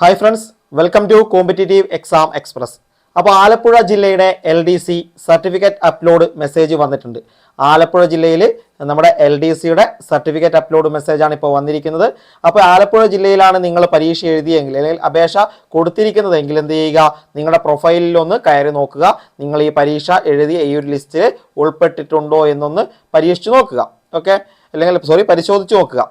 Hi friends welcome to competitive exam express അപ്പോൾ ആലപ്പുഴ ജില്ലയുടെ L D C certificate upload message വന്നിട്ടുണ്ട്. ആലപ്പുഴ ജില്ലയിൽ നമ്മുടെ എൽ ഡി സിയുടെ സർട്ടിഫിക്കറ്റ് അപ്ലോഡ് മെസ്സേജാണ് ഇപ്പോൾ വന്നിരിക്കുന്നത്. അപ്പോൾ ആലപ്പുഴ ജില്ലയിലാണ് നിങ്ങൾ പരീക്ഷ എഴുതിയെങ്കിൽ അല്ലെങ്കിൽ അപേക്ഷ കൊടുത്തിരിക്കുന്നതെങ്കിൽ എന്ത് ചെയ്യുക? നിങ്ങളുടെ പ്രൊഫൈലിൽ ഒന്ന് കയറി നോക്കുക. നിങ്ങൾ ഈ പരീക്ഷ എഴുതിയ ഈ ഒരു ലിസ്റ്റിൽ ഉൾപ്പെട്ടിട്ടുണ്ടോ എന്നൊന്ന് പരീക്ഷിച്ച് നോക്കുക. ഓക്കെ അല്ലെങ്കിൽ സോറി പരിശോധിച്ച് നോക്കുക.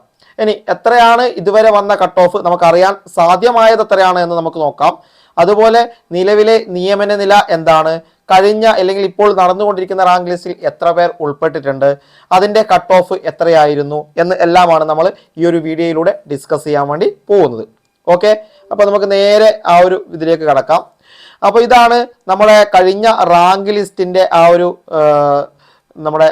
ഇനി എത്രയാണ് ഇതുവരെ വന്ന കട്ട് ഓഫ് നമുക്കറിയാൻ സാധ്യമായത് എത്രയാണ് എന്ന് നമുക്ക് നോക്കാം. അതുപോലെ നിലവിലെ നിയമന നില എന്താണ്? കഴിഞ്ഞ അല്ലെങ്കിൽ ഇപ്പോൾ നടന്നുകൊണ്ടിരിക്കുന്ന റാങ്ക് ലിസ്റ്റിൽ എത്ര പേർ ഉൾപ്പെട്ടിട്ടുണ്ട്? അതിന്റെ കട്ട് ഓഫ് എത്രയായിരുന്നു എന്ന് എല്ലാമാണ് നമ്മൾ ഈ ഒരു വീഡിയോയിലൂടെ ഡിസ്കസ് ചെയ്യാൻ വേണ്ടി പോകുന്നത്. ഓക്കെ അപ്പോൾ നമുക്ക് നേരെ ആ ഒരു ഇതിലേക്ക് കടക്കാം. അപ്പോൾ ഇതാണ് നമ്മുടെ കഴിഞ്ഞ റാങ്ക് ലിസ്റ്റിന്റെ ആ ഒരു നമ്മുടെ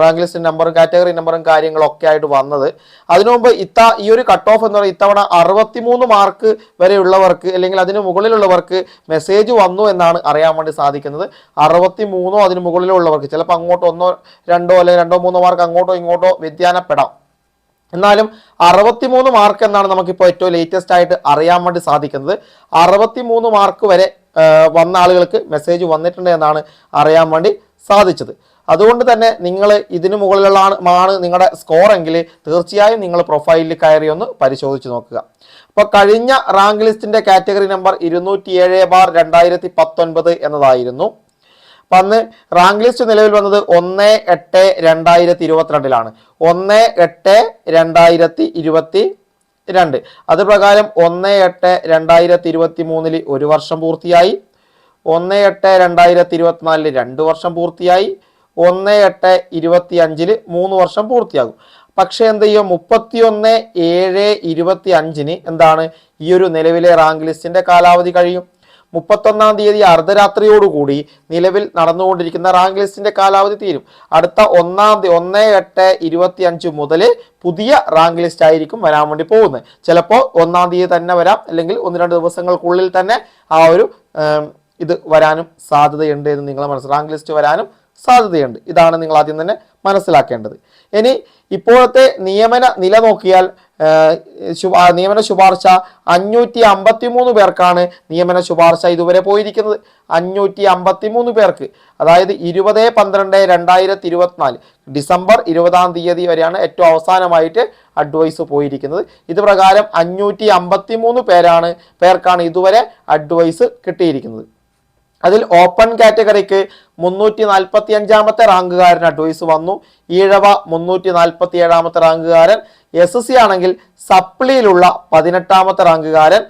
റാങ്ക് ലിസ്റ്റ് നമ്പറും കാറ്റഗറി നമ്പറും കാര്യങ്ങളൊക്കെ ആയിട്ട് വന്നത്. അതിനു മുമ്പ് ഇത്ത ഈ ഒരു കട്ട് ഓഫ് എന്ന് പറയുന്നത് ഇത്തവണ അറുപത്തിമൂന്ന് മാർക്ക് വരെയുള്ളവർക്ക് അല്ലെങ്കിൽ അതിന് മുകളിലുള്ളവർക്ക് മെസ്സേജ് വന്നു എന്നാണ് അറിയാൻ വേണ്ടി സാധിക്കുന്നത്. അറുപത്തി മൂന്നോ അതിന് മുകളിലുള്ളവർക്ക് ചിലപ്പോൾ അങ്ങോട്ടോ ഒന്നോ രണ്ടോ അല്ലെങ്കിൽ രണ്ടോ മൂന്നോ മാർക്ക് അങ്ങോട്ടോ ഇങ്ങോട്ടോ വ്യതിയാനപ്പെടാം. എന്നാലും അറുപത്തിമൂന്ന് മാർക്ക് എന്നാണ് നമുക്കിപ്പോൾ ഏറ്റവും ലേറ്റസ്റ്റ് ആയിട്ട് അറിയാൻ വേണ്ടി സാധിക്കുന്നത്. അറുപത്തിമൂന്ന് മാർക്ക് വരെ വന്ന ആളുകൾക്ക് മെസ്സേജ് വന്നിട്ടുണ്ട് എന്നാണ് അറിയാൻ വേണ്ടി സാധിച്ചത്. അതുകൊണ്ട് തന്നെ നിങ്ങൾ ഇതിന് മുകളിലുള്ള ആണ് നിങ്ങളുടെ സ്കോർ എങ്കിൽ തീർച്ചയായും നിങ്ങൾ പ്രൊഫൈലിൽ കയറി ഒന്ന് പരിശോധിച്ച് നോക്കുക. അപ്പോൾ കഴിഞ്ഞ റാങ്ക് ലിസ്റ്റിന്റെ കാറ്റഗറി നമ്പർ ഇരുന്നൂറ്റി ഏഴ് ബാർ രണ്ടായിരത്തി പത്തൊൻപത് എന്നതായിരുന്നു. അപ്പം അന്ന് റാങ്ക് ലിസ്റ്റ് നിലവിൽ വന്നത് ഒന്ന് എട്ട് രണ്ടായിരത്തി ഇരുപത്തിരണ്ടിലാണ് ഒന്ന് എട്ട് രണ്ടായിരത്തി ഇരുപത്തി രണ്ട് അത് പ്രകാരം ഒന്ന് എട്ട് രണ്ടായിരത്തി ഇരുപത്തി മൂന്നിൽ ഒരു വർഷം പൂർത്തിയായി. ഒന്ന് എട്ട് രണ്ടായിരത്തി ഇരുപത്തിനാലിൽ രണ്ട് വർഷം പൂർത്തിയായി. ഒന്ന് എട്ട് ഇരുപത്തി അഞ്ചിൽ മൂന്ന് വർഷം പൂർത്തിയാകും. പക്ഷേ എന്ത് ചെയ്യും? മുപ്പത്തിയൊന്ന് ഏഴ് ഇരുപത്തി അഞ്ചിന് എന്താണ്? ഈ ഒരു നിലവിലെ റാങ്ക് ലിസ്റ്റിന്റെ കാലാവധി കഴിയും. മുപ്പത്തൊന്നാം തീയതി അർദ്ധരാത്രിയോടുകൂടി നിലവിൽ നടന്നുകൊണ്ടിരിക്കുന്ന റാങ്ക് ലിസ്റ്റിന്റെ കാലാവധി തീരും. അടുത്ത ഒന്നാം തീയതി ഒന്ന് എട്ട് ഇരുപത്തി അഞ്ച് മുതൽ പുതിയ റാങ്ക് ലിസ്റ്റ് ആയിരിക്കും വരാൻ വേണ്ടി പോകുന്നത്. ചിലപ്പോൾ ഒന്നാം തീയതി തന്നെ വരാം. അല്ലെങ്കിൽ ഒന്ന് രണ്ട് ദിവസങ്ങൾക്കുള്ളിൽ തന്നെ ആ ഒരു ഇത് വരാനും സാധ്യതയുണ്ട് എന്ന് നിങ്ങളെ മനസ്സിലാക്കി റാങ്ക് ലിസ്റ്റ് വരാനും സാധ്യതയുണ്ട്. ഇതാണ് നിങ്ങൾ ആദ്യം തന്നെ മനസ്സിലാക്കേണ്ടത്. ഇനി ഇപ്പോഴത്തെ നിയമന നില നോക്കിയാൽ നിയമന ശുപാർശ അഞ്ഞൂറ്റി അമ്പത്തി മൂന്ന് പേർക്കാണ് നിയമന ശുപാർശ ഇതുവരെ പോയിരിക്കുന്നത്. അഞ്ഞൂറ്റി അമ്പത്തി മൂന്ന് പേർക്ക് അതായത് ഇരുപത് പന്ത്രണ്ട് രണ്ടായിരത്തി ഇരുപത്തിനാല് ഡിസംബർ ഇരുപതാം തീയതി വരെയാണ് ഏറ്റവും അവസാനമായിട്ട് അഡ്വൈസ് പോയിരിക്കുന്നത്. ഇത് പ്രകാരം അഞ്ഞൂറ്റി അമ്പത്തി മൂന്ന് പേരാണ് പേർക്കാണ് ഇതുവരെ അഡ്വൈസ് കിട്ടിയിരിക്കുന്നത്. അതിൽ ഓപ്പൺ കാറ്റഗറിക്ക് മുന്നൂറ്റി നാൽപ്പത്തി അഞ്ചാമത്തെ റാങ്കുകാരൻ അഡ്വൈസ് വന്നു. ഈഴവ മുന്നൂറ്റി നാൽപ്പത്തി ഏഴാമത്തെ റാങ്കുകാരൻ എസ് സി ആണെങ്കിൽ സപ്ലിയിലുള്ള പതിനെട്ടാമത്തെ റാങ്കുകാരൻ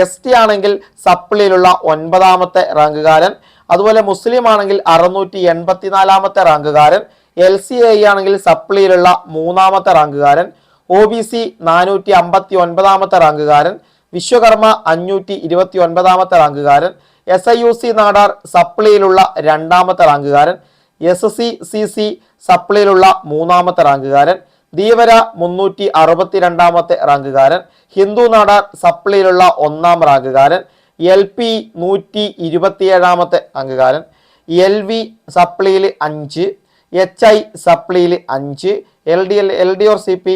എസ് ടി ആണെങ്കിൽ സപ്ലിയിലുള്ള ഒൻപതാമത്തെ റാങ്കുകാരൻ അതുപോലെ മുസ്ലിം ആണെങ്കിൽ അറുന്നൂറ്റി എൺപത്തിനാലാമത്തെ റാങ്കുകാരൻ എൽ സി ഐ ആണെങ്കിൽ സപ്ലിയിലുള്ള മൂന്നാമത്തെ റാങ്കുകാരൻ ഒ ബി സി നാനൂറ്റി അമ്പത്തി ഒൻപതാമത്തെ റാങ്കുകാരൻ വിശ്വകർമ്മ അഞ്ഞൂറ്റി ഇരുപത്തി ഒൻപതാമത്തെ റാങ്കുകാരൻ S I U C Nadar സപ്ലൈയിലുള്ള രണ്ടാമത്തെ റാങ്കുകാരൻ എസ് സി സി സി സപ്ലിയിലുള്ള മൂന്നാമത്തെ റാങ്കുകാരൻ ധീവര മുന്നൂറ്റി അറുപത്തി രണ്ടാമത്തെ റാങ്കുകാരൻ ഹിന്ദു നാടാർ സപ്ലൈയിലുള്ള ഒന്നാം റാങ്കുകാരൻ എൽ പി നൂറ്റി ഇരുപത്തിയേഴാമത്തെ റാങ്കുകാരൻ എൽ വി സപ്ലൈയിൽ അഞ്ച് എച്ച് ഐ സപ്ലിയിൽ അഞ്ച് L D L L D or C P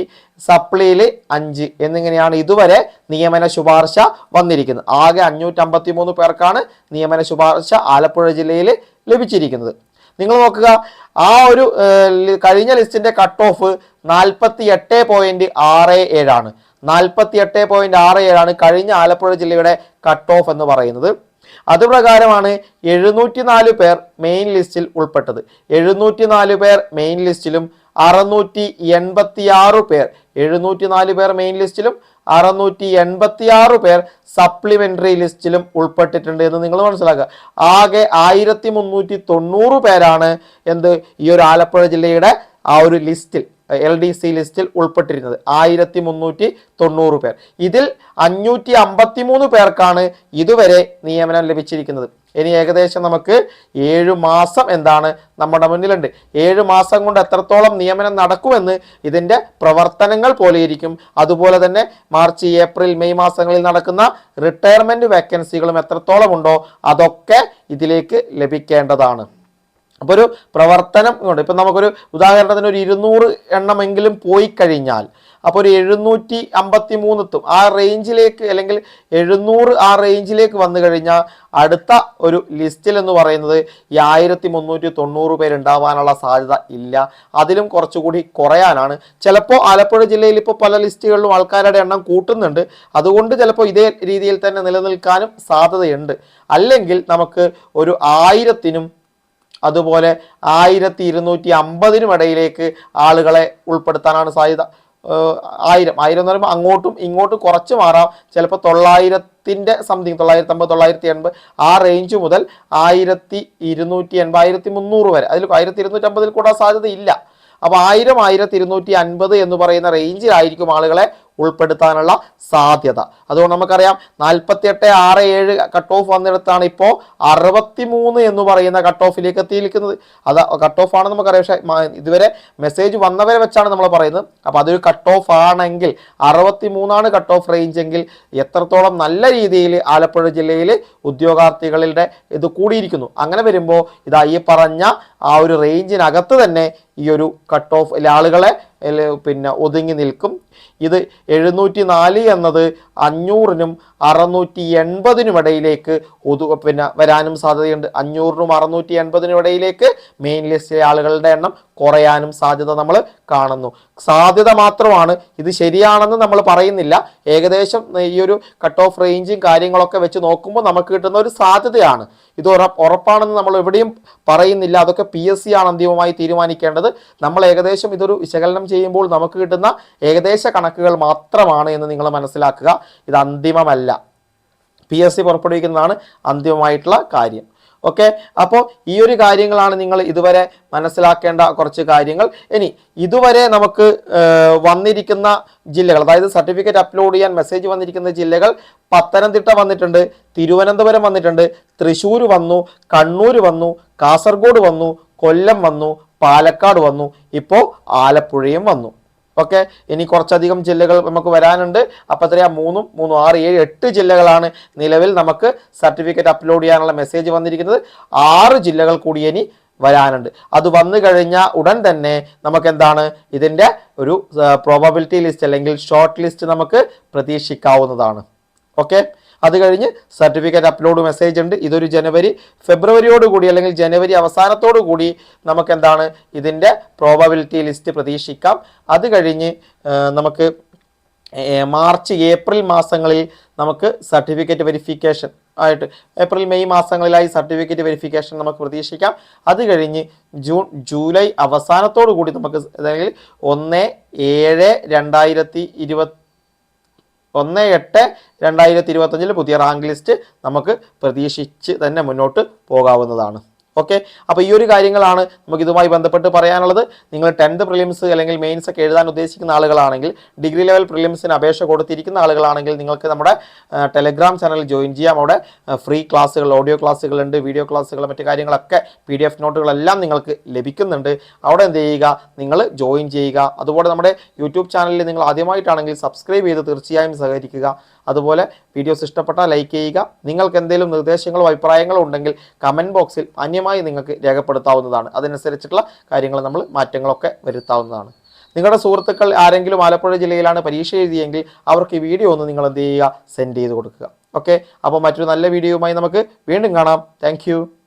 സപ്ലിയിൽ അഞ്ച്. എന്നിങ്ങനെയാണ് ഇതുവരെ നിയമന ശുപാർശ വന്നിരിക്കുന്നത്. ആകെ അഞ്ഞൂറ്റമ്പത്തി മൂന്ന് പേർക്കാണ് നിയമന ശുപാർശ ആലപ്പുഴ ജില്ലയിൽ ലഭിച്ചിരിക്കുന്നത്. നിങ്ങൾ നോക്കുക ആ ഒരു കഴിഞ്ഞ ലിസ്റ്റിന്റെ കട്ട് ഓഫ് നാൽപ്പത്തി എട്ട് പോയിന്റ് ആറ് ഏഴാണ്. നാൽപ്പത്തി എട്ട് പോയിന്റ് ആറ് ഏഴാണ് കഴിഞ്ഞ ആലപ്പുഴ ജില്ലയുടെ കട്ട് ഓഫ് എന്ന് പറയുന്നത്. അതുപ്രകാരമാണ് എഴുന്നൂറ്റി നാല് പേർ മെയിൻ ലിസ്റ്റിൽ ഉൾപ്പെട്ടത്. എഴുന്നൂറ്റി നാല് പേർ മെയിൻ ലിസ്റ്റിലും അറുന്നൂറ്റി എൺപത്തി ആറ് പേർ. എഴുന്നൂറ്റി നാല് പേർ മെയിൻ ലിസ്റ്റിലും അറുന്നൂറ്റി എൺപത്തി ആറ് പേർ സപ്ലിമെന്ററി ലിസ്റ്റിലും ഉൾപ്പെട്ടിട്ടുണ്ട് എന്ന് നിങ്ങൾ മനസ്സിലാക്കുക. ആകെ ആയിരത്തി മുന്നൂറ്റി തൊണ്ണൂറ് പേരാണ് എന്ത് ഈ ഒരു ആലപ്പുഴ ജില്ലയുടെ ആ ഒരു ലിസ്റ്റിൽ എൽ ഡി സി ലിസ്റ്റിൽ ഉൾപ്പെട്ടിരുന്നത്. ആയിരത്തി മുന്നൂറ്റി തൊണ്ണൂറ് പേർ. ഇതിൽ അഞ്ഞൂറ്റി അമ്പത്തി മൂന്ന് പേർക്കാണ് ഇതുവരെ നിയമനം ലഭിച്ചിരിക്കുന്നത്. ഇനി ഏകദേശം നമുക്ക് ഏഴു മാസം എന്താണ് നമ്മുടെ മുന്നിലുണ്ട്. ഏഴു മാസം കൊണ്ട് എത്രത്തോളം നിയമനം നടക്കുമെന്ന് ഇതിന്റെ പ്രവർത്തനങ്ങൾ പോലെയിരിക്കും. അതുപോലെ തന്നെ മാർച്ച് ഏപ്രിൽ മെയ് മാസങ്ങളിൽ നടക്കുന്ന റിട്ടയർമെന്റ് വേക്കൻസികളും എത്രത്തോളം ഉണ്ടോ അതൊക്കെ ഇതിലേക്ക് ലഭിക്കേണ്ടതാണ്. അപ്പോൾ ഒരു പ്രവർത്തനം ഉണ്ട് ഇപ്പം നമുക്കൊരു ഉദാഹരണത്തിന് ഒരു ഇരുന്നൂറ് എണ്ണമെങ്കിലും പോയി കഴിഞ്ഞാൽ അപ്പോൾ ഒരു എഴുന്നൂറ്റി അമ്പത്തി മൂന്നെത്തും ആ റേഞ്ചിലേക്ക് അല്ലെങ്കിൽ എഴുന്നൂറ് ആ റേഞ്ചിലേക്ക് വന്നു കഴിഞ്ഞാൽ അടുത്ത ഒരു ലിസ്റ്റിൽ എന്ന് പറയുന്നത് ഈ ആയിരത്തി മുന്നൂറ്റി തൊണ്ണൂറ് പേരുണ്ടാവാനുള്ള സാധ്യത ഇല്ല. അതിലും കുറച്ചുകൂടി കുറയാനാണ്. ചിലപ്പോൾ ആലപ്പുഴ ജില്ലയിൽ ഇപ്പോൾ പല ലിസ്റ്റുകളിലും ആൾക്കാരുടെ എണ്ണം കൂട്ടുന്നുണ്ട്. അതുകൊണ്ട് ചിലപ്പോൾ ഇതേ രീതിയിൽ തന്നെ നിലനിൽക്കാനും സാധ്യതയുണ്ട്. അല്ലെങ്കിൽ നമുക്ക് ഒരു ആയിരത്തിനും അതുപോലെ ആയിരത്തി ഇരുന്നൂറ്റി അമ്പതിനും ഇടയിലേക്ക് ആളുകളെ ഉൾപ്പെടുത്താനാണ് സാധ്യത. ആയിരം ആയിരം എന്ന് പറയുമ്പോൾ അങ്ങോട്ടും ഇങ്ങോട്ടും കുറച്ച് മാറാം. ചിലപ്പോൾ തൊള്ളായിരത്തിന്റെ സംതിങ് തൊള്ളായിരത്തി അമ്പത് തൊള്ളായിരത്തി എൺപത് ആ റേഞ്ച് മുതൽ ആയിരത്തി ഇരുന്നൂറ്റി എൺപത് ആയിരത്തി മുന്നൂറ് വരെ. അതിൽ ആയിരത്തി ഇരുന്നൂറ്റി അമ്പതിൽ കൂടാൻ സാധ്യത ഇല്ല അപ്പോൾ ആയിരം ആയിരത്തി ഇരുന്നൂറ്റി അൻപത് എന്ന് പറയുന്ന റേഞ്ചിലായിരിക്കും ആളുകളെ ഉൾപ്പെടുത്താനുള്ള സാധ്യത. അതുകൊണ്ട് നമുക്കറിയാം നാൽപ്പത്തി എട്ട് ആറ് ഏഴ് കട്ട് ഓഫ് വന്നിടത്താണ് ഇപ്പോൾ അറുപത്തി മൂന്ന് എന്ന് പറയുന്ന കട്ട് ഓഫിലേക്ക് എത്തിയിരിക്കുന്നത്. അത് കട്ട് ഓഫ് ആണെന്ന് നമുക്കറിയാം. പക്ഷേ ഇതുവരെ മെസ്സേജ് വന്നവരെ വെച്ചാണ് നമ്മൾ പറയുന്നത്. അപ്പോൾ അതൊരു കട്ട് ഓഫ് ആണെങ്കിൽ അറുപത്തി മൂന്നാണ് കട്ട് ഓഫ് റേഞ്ച് എങ്കിൽ എത്രത്തോളം നല്ല രീതിയിൽ ആലപ്പുഴ ജില്ലയിൽ ഉദ്യോഗാർത്ഥികളുടെ ഇത് കൂടിയിരിക്കുന്നു. അങ്ങനെ വരുമ്പോൾ ഇതാ ഈ പറഞ്ഞ ആ ഒരു റേഞ്ചിനകത്ത് തന്നെ ഈ ഒരു കട്ട് ഓഫ് ആളുകളെ പിന്നെ ഒതുങ്ങി നിൽക്കും. ഇത് എഴുന്നൂറ്റി നാല് എന്നത് അഞ്ഞൂറിനും അറുന്നൂറ്റി എൺപതിനും ഇടയിലേക്ക് ഒതു പിന്നെ വരാനും സാധ്യതയുണ്ട്. അഞ്ഞൂറിനും അറുന്നൂറ്റി എൺപതിനും ഇടയിലേക്ക് മെയിൻ ലിസ്റ്റിലെ ആളുകളുടെ എണ്ണം കുറയാനും സാധ്യത നമ്മൾ കാണുന്നു. സാധ്യത മാത്രമാണ്. ഇത് ശരിയാണെന്ന് നമ്മൾ പറയുന്നില്ല. ഏകദേശം ഈ ഒരു കട്ട് ഓഫ് റേഞ്ചും കാര്യങ്ങളൊക്കെ വെച്ച് നോക്കുമ്പോൾ നമുക്ക് കിട്ടുന്ന ഒരു സാധ്യതയാണ്. ഇത് ഉറപ്പാണെന്ന് നമ്മൾ എവിടെയും പറയുന്നില്ല. അതൊക്കെ പി എസ് സി ആണ് അന്തിമമായി തീരുമാനിക്കേണ്ടത്. നമ്മൾ ഏകദേശം ഇതൊരു വിശകലനം ചെയ്യുമ്പോൾ നമുക്ക് കിട്ടുന്ന ഏകദേശ കണക്കുകൾ മാത്രമാണ് എന്ന് നിങ്ങൾ മനസ്സിലാക്കുക. ഇത് അന്തിമമല്ല. പി എസ് സി പുറപ്പെടുവിക്കുന്നതാണ് അന്തിമമായിട്ടുള്ള കാര്യം. ഓക്കെ? അപ്പോൾ ഈ ഒരു കാര്യങ്ങളാണ് നിങ്ങൾ ഇതുവരെ മനസ്സിലാക്കേണ്ട കുറച്ച് കാര്യങ്ങൾ. ഇനി ഇതുവരെ നമുക്ക് വന്നിരിക്കുന്ന ജില്ലകൾ അതായത് സർട്ടിഫിക്കറ്റ് അപ്ലോഡ് ചെയ്യാൻ മെസ്സേജ് വന്നിരിക്കുന്ന ജില്ലകൾ പത്തനംതിട്ട വന്നിട്ടുണ്ട് തിരുവനന്തപുരം വന്നിട്ടുണ്ട് തൃശ്ശൂർ വന്നു കണ്ണൂർ വന്നു കാസർഗോഡ് വന്നു കൊല്ലം വന്നു പാലക്കാട് വന്നു ഇപ്പോൾ ആലപ്പുഴയും വന്നു. ഓക്കെ ഇനി കുറച്ചധികം ജില്ലകൾ നമുക്ക് വരാനുണ്ട്. അപ്പോൾ അത്രയാ മൂന്നും മൂന്നും ആറ് ഏഴ് എട്ട് ജില്ലകളാണ് നിലവിൽ നമുക്ക് സർട്ടിഫിക്കറ്റ് അപ്ലോഡ് ചെയ്യാനുള്ള മെസ്സേജ് വന്നിരിക്കുന്നത്. ആറ് ജില്ലകൾ കൂടി ഇനി വരാനുണ്ട്. അത് വന്നു കഴിഞ്ഞാൽ ഉടൻ തന്നെ നമുക്ക് എന്താണ് ഇതിന്റെ ഒരു പ്രോബബിലിറ്റി ലിസ്റ്റ് അല്ലെങ്കിൽ ഷോർട്ട് ലിസ്റ്റ് നമുക്ക് പ്രതീക്ഷിക്കാവുന്നതാണ്. ഓക്കെ അത് കഴിഞ്ഞ് സർട്ടിഫിക്കറ്റ് അപ്ലോഡ് മെസ്സേജ് ഉണ്ട്. ഇതൊരു ജനുവരി ഫെബ്രുവരിയോട് കൂടി അല്ലെങ്കിൽ ജനുവരി അവസാനത്തോടു കൂടി നമുക്ക് എന്താണ് ഇതിന്റെ പ്രോബബിലിറ്റി ലിസ്റ്റ് പ്രതീക്ഷിക്കാം. അത് കഴിഞ്ഞ് നമുക്ക് മാർച്ച് ഏപ്രിൽ മാസങ്ങളിൽ നമുക്ക് സർട്ടിഫിക്കറ്റ് വെരിഫിക്കേഷൻ ആയിട്ട് ഏപ്രിൽ മെയ് മാസങ്ങളിലായി സർട്ടിഫിക്കറ്റ് വെരിഫിക്കേഷൻ നമുക്ക് പ്രതീക്ഷിക്കാം. അത് കഴിഞ്ഞ് ജൂൺ ജൂലൈ അവസാനത്തോടു കൂടി നമുക്ക് അല്ലെങ്കിൽ ഒന്ന് ഏഴ് രണ്ടായിരത്തി ഇരുപത്തി ഒന്ന് എട്ട് രണ്ടായിരത്തി ഇരുപത്തഞ്ചിൽ പുതിയ റാങ്ക് ലിസ്റ്റ് നമുക്ക് പ്രതീക്ഷിച്ച് തന്നെ മുന്നോട്ട് പോകാവുന്നതാണ്. ഓക്കെ? അപ്പോൾ ഈ ഒരു കാര്യങ്ങളാണ് നമുക്ക് ഇതുമായി ബന്ധപ്പെട്ട് പറയാനുള്ളത്. നിങ്ങൾ ടെൻത്ത് പ്രിലിംസ് അല്ലെങ്കിൽ മെയിൻസ് ഒക്കെ എഴുതാൻ ഉദ്ദേശിക്കുന്ന ആളുകളാണെങ്കിൽ ഡിഗ്രി ലെവൽ പ്രിലിംസിന് അപേക്ഷ കൊടുത്തിരിക്കുന്ന ആളുകളാണെങ്കിൽ നിങ്ങൾക്ക് നമ്മുടെ ടെലഗ്രാം ചാനൽ ജോയിൻ ചെയ്യാം. അവിടെ ഫ്രീ ക്ലാസ്സുകൾ ഓഡിയോ ക്ലാസ്സുകളുണ്ട് വീഡിയോ ക്ലാസ്സുകൾ മറ്റു കാര്യങ്ങളൊക്കെ പി ഡി എഫ് നോട്ടുകളെല്ലാം നിങ്ങൾക്ക് ലഭിക്കുന്നുണ്ട്. അവിടെ എന്ത് ചെയ്യുക? നിങ്ങൾ ജോയിൻ ചെയ്യുക. അതുപോലെ നമ്മുടെ യൂട്യൂബ് ചാനലിൽ നിങ്ങൾ ആദ്യമായിട്ടാണെങ്കിൽ സബ്സ്ക്രൈബ് ചെയ്ത് തീർച്ചയായും സഹകരിക്കുക. അതുപോലെ വീഡിയോസ് ഇഷ്ടപ്പെട്ടാൽ ലൈക്ക് ചെയ്യുക. നിങ്ങൾക്ക് എന്തെങ്കിലും നിർദ്ദേശങ്ങളോ അഭിപ്രായങ്ങളോ ഉണ്ടെങ്കിൽ കമന്റ് ബോക്സിൽ അന്യമായി നിങ്ങൾക്ക് രേഖപ്പെടുത്താവുന്നതാണ്. അതനുസരിച്ചിട്ടുള്ള കാര്യങ്ങൾ നമ്മൾ മാറ്റങ്ങളൊക്കെ വരുത്താവുന്നതാണ്. നിങ്ങളുടെ സുഹൃത്തുക്കൾ ആരെങ്കിലും ആലപ്പുഴ ജില്ലയിലാണ് പരീക്ഷ എഴുതിയെങ്കിൽ അവർക്ക് ഈ വീഡിയോ ഒന്ന് നിങ്ങൾ എന്ത് ചെയ്യുക? സെൻഡ് ചെയ്ത് കൊടുക്കുക. ഓക്കെ അപ്പോൾ മറ്റൊരു നല്ല വീഡിയോയുമായി നമുക്ക് വീണ്ടും കാണാം. താങ്ക്